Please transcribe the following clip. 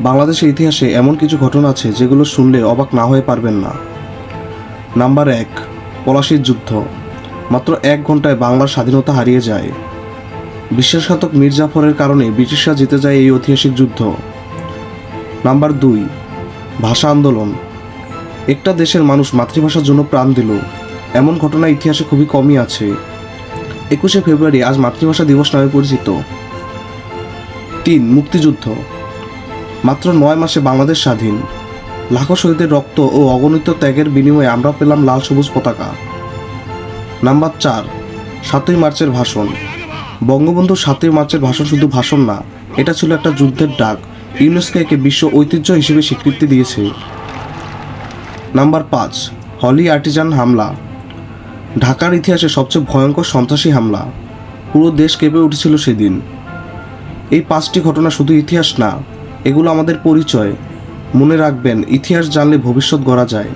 বাংলাদেশের ইতিহাসে এমন কিছু ঘটনা আছে যেগুলো শুনলে অবাক না হয়ে পারবেন না। নাম্বার এক, পলাশির যুদ্ধ। মাত্র এক ঘন্টায় বাংলার স্বাধীনতা হারিয়ে যায়। বিশ্বাসঘাতক মীর জাফরের কারণে ব্রিটিশরা জিতে যায় এই ঐতিহাসিক যুদ্ধ। নাম্বার দুই, ভাষা আন্দোলন। একটা দেশের মানুষ মাতৃভাষার জন্য প্রাণ দিল। এমন ঘটনা ইতিহাসে খুবই কমই আছে। একুশে ফেব্রুয়ারি আজ মাতৃভাষা দিবস নামে পরিচিত। তিন, মুক্তিযুদ্ধ। মাত্র নয় মাসে বাংলাদেশ স্বাধীন। লাখো শহীদের রক্ত ও অগণিত ত্যাগের বিনিময়ে আমরা পেলাম লাল সবুজ পতাকা। নাম্বার চার, সাতই মার্চের ভাষণ। বঙ্গবন্ধু সাতই মার্চের ভাষণ শুধু ভাষণ না, এটা ছিল একটা যুদ্ধের ডাক। ইউনেস্কো একে বিশ্ব ঐতিহ্য হিসেবে স্বীকৃতি দিয়েছে। নাম্বার পাঁচ, হলি আর্টিজান হামলা। ঢাকার ইতিহাসে সবচেয়ে ভয়ঙ্কর সন্ত্রাসী হামলা। পুরো দেশ কেঁপে উঠেছিল সেদিন। এই পাঁচটি ঘটনা শুধু ইতিহাস না এগুলো আমাদের পরিচয়। মনে রাখবেন ইতিহাস জানলে ভবিষ্যৎ গড়া যায়।